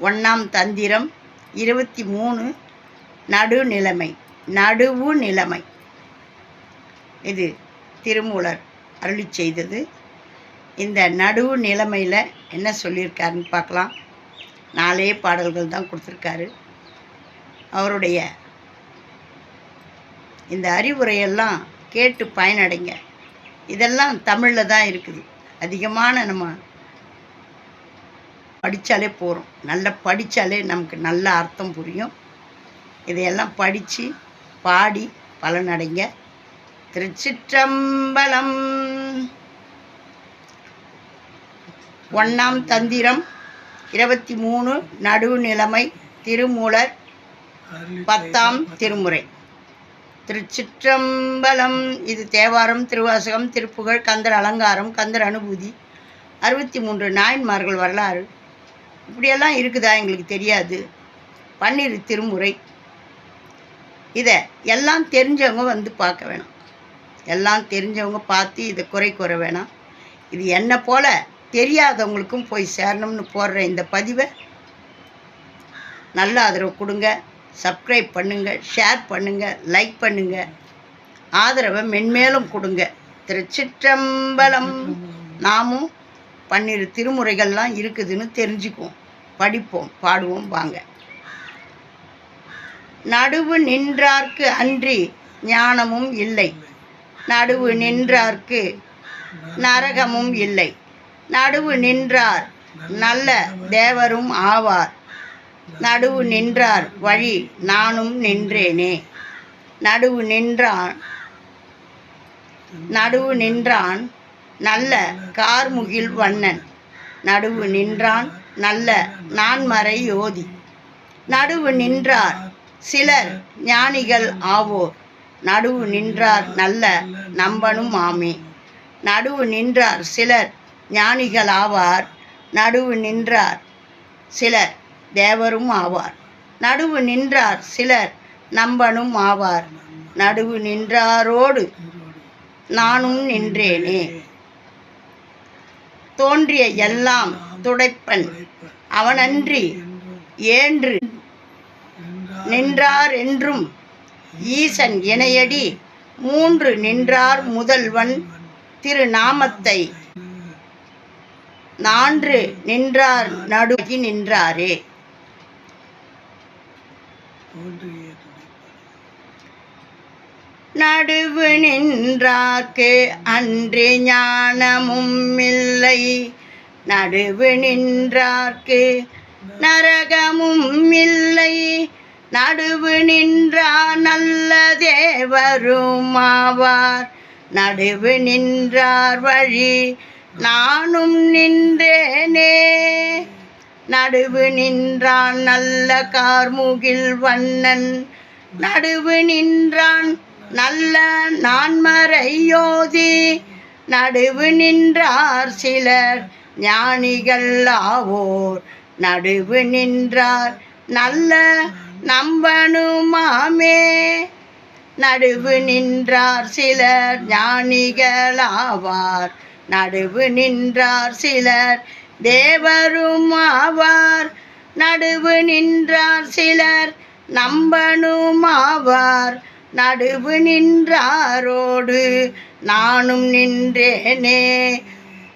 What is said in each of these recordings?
ஒன்றாம் தந்திரம் இருபத்தி மூணு நடுநிலைமை நடுவு நிலைமை. இது திருமூலர் அருளி செய்தது. இந்த நடுவு நிலைமையில் என்ன சொல்லியிருக்காருன்னு பார்க்கலாம். நாலே பாடல்கள் தான் கொடுத்துருக்காரு. அவருடைய இந்த அறிவுரையெல்லாம் கேட்டு பயனடைங்க. இதெல்லாம் தமிழில் தான் இருக்குது. அதிகமான நம்ம படித்தாலே போகிறோம் நல்லா படித்தாலே நமக்கு நல்ல அர்த்தம் புரியும். இதையெல்லாம் படித்து பாடி பலனடைங்க. திருச்சிற்றம்பலம். ஒன்றாம் தந்திரம் இருபத்தி மூணு நடுநிலைமை திருமூலர் பத்தாம் திருமுறை. திருச்சிற்றம்பலம் இது தேவாரம் திருவாசகம் திருப்புகழ் கந்தர் அலங்காரம் கந்தர் அனுபூதி. அறுபத்தி மூன்று நாயன்மார்கள் வரலாறு. இப்படியெல்லாம் இருக்குதா எங்களுக்கு தெரியாது. பன்னிரு திருமுறை. இதை எல்லாம் தெரிஞ்சவங்க வந்து பார்க்க வேணாம். எல்லாம் தெரிஞ்சவங்க பார்த்து இதை குறை குறை வேணாம். இது என்னை போல தெரியாதவங்களுக்கும் போய் சேரணும்னு போடுற இந்த பதிவை நல்ல ஆதரவு கொடுங்க. சப்ஸ்கிரைப் பண்ணுங்கள் ஷேர் பண்ணுங்கள் லைக் பண்ணுங்கள் ஆதரவை மென்மேலும் கொடுங்க. திருச்சிற்றம்பலம். நாமும் பன்னிரு திருமுறைகள்லாம் இருக்குதுன்னு தெரிஞ்சுக்குவோம். படிப்போம் பாடுவோம் வாங்க. நடுவு நின்றார்க்கு அன்றி ஞானமும் இல்லை. நடுவு நின்றார்க்கு நரகமும் இல்லை. நடுவு நின்றார் நல்ல தேவரும் ஆவார். நடுவு நின்றார் வழி நானும் நின்றேனே. நடுவு நின்றான் நடுவு நின்றான் நல்ல கார்முகில் வண்ணன். நடுவு நின்றான் நல்ல நான்மறை யோதி. நடுவு நின்றார் சிலர் ஞானிகள் ஆவோர். நடுவு நின்றார் நல்ல நம்பனும் ஆமே. நடுவு நின்றார் சிலர் ஞானிகள் ஆவார். நடுவு நின்றார் சிலர் தேவரும் ஆவார். நடுவு நின்றார் சிலர் நம்பனும் ஆவார். நடுவு நின்றாரோடு நானும் நின்றேனே. தோன்றிய எல்லாம் துடைப்பன். அவனன்றி ஏன்று நின்றார் என்றும் ஈசன் இணையடி மூன்று நின்றார் முதல்வன் திருநாமத்தை. நான்று நின்றார் நடுகி நின்றாரே. நடுவு நின்றார்க்கு அன்று ஞானமும் இல்லை நடுவு நின்றார்க்கு நரகமும் இல்லை நடுவு நின்றார் நல்ல தேவருமாவார். நடுவு நின்றார் வழி நானும் நின்றேனே. நடுவு நின்றான் நல்ல கார்முகில் வண்ணன். நடுவு நின்றான் நல்ல நான்மறையோதி நடுவு நின்றார் சிலர் ஞானிகள் ஆவோர். நடுவு நின்றார் நல்ல நம்பனுமாமே. நடுவு நின்றார் சிலர் ஞானிகளாவார் நடுவு நின்றார் சிலர் தேவரும் ஆவார். நடுவு நின்றார் சிலர் நம்பனுமாவார். நடுவு நின்றாரோடு நானும் நின்றேனே.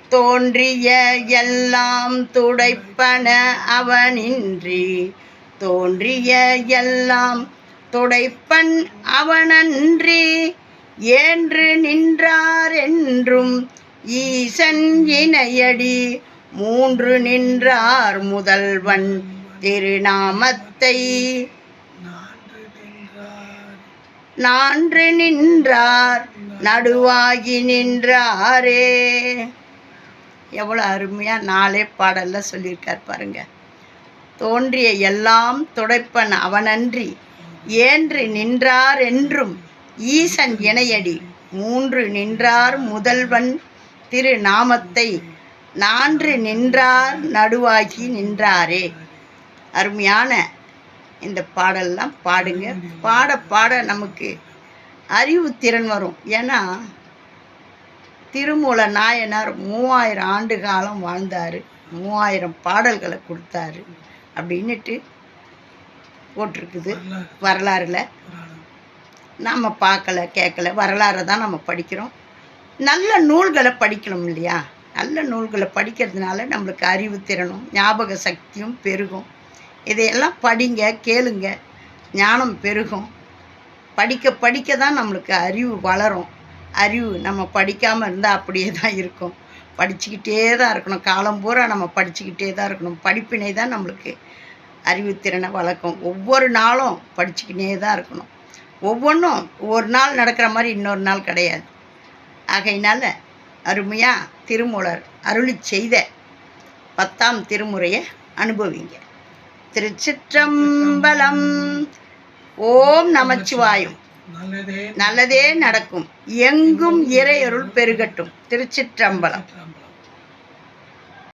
தோன்றிய எல்லாம் துடைப்பன அவனின்றி தோன்றிய எல்லாம் துடைப்பன் அவனன்றி. ஏன்று நின்றாரென்றும் ஈசன் இணையடி மூன்று நின்றார் முதல்வன் திருநாமத்தை. நான்று நின்றார் நடுவாகி நின்றாரே. எவ்வளோ அருமையாக நாளே பாடலில் சொல்லியிருக்கார் பாருங்க. தோன்றிய எல்லாம் துடைப்பன் அவனன்றி ஏன்று நின்றார் என்றும் ஈசன் இணையடி மூன்று நின்றார் முதல்வன் திரு நாமத்தை நான்று நின்றார் நடுவாகி நின்றாரே. அருமையான இந்த பாடல்லாம் பாடுங்க. பாட பாட நமக்கு அறிவு திறன் வரும். ஏன்னா திருமூல நாயனார் மூவாயிரம் ஆண்டு காலம் வாழ்ந்தார். மூவாயிரம் பாடல்களை கொடுத்தாரு. அப்படின்னுட்டு போட்டிருக்குது வரலாறுல. நம்ம பார்க்கல கேட்கல வரலாறை தான் நம்ம படிக்கிறோம். நல்ல நூல்களை படிக்கணும் இல்லையா? நல்ல நூல்களை படிக்கிறதுனால நம்மளுக்கு அறிவு திறனும் ஞாபக சக்தியும் பெருகும். இதையெல்லாம் படிங்க கேளுங்க. ஞானம் பெருகும். படிக்க படிக்க தான் நம்மளுக்கு அறிவு வளரும். அறிவு நம்ம படிக்காமல் இருந்தால் அப்படியே தான் இருக்கும். படிச்சுக்கிட்டே தான் இருக்கணும். காலம் பூரா நம்ம படிச்சுக்கிட்டே தான் இருக்கணும். படிப்பினை தான் நம்மளுக்கு அறிவுத்திறனை வளர்க்கும். ஒவ்வொரு நாளும் படிச்சுக்கினே தான் இருக்கணும். ஒவ்வொன்றும் ஒரு நாள் நடக்கிற மாதிரி இன்னொரு நாள் கிடையாது. ஆகையினால அருமையாக திருமூலர் அருளி செய்த பத்தாம் திருமுறையை அனுபவிங்க. திருச்சிற்றம்பலம். ஓம் நமச்சிவாயம். நல்லதே நடக்கும். எங்கும் இறையருள் பெருகட்டும். திருச்சிற்றம்பலம்.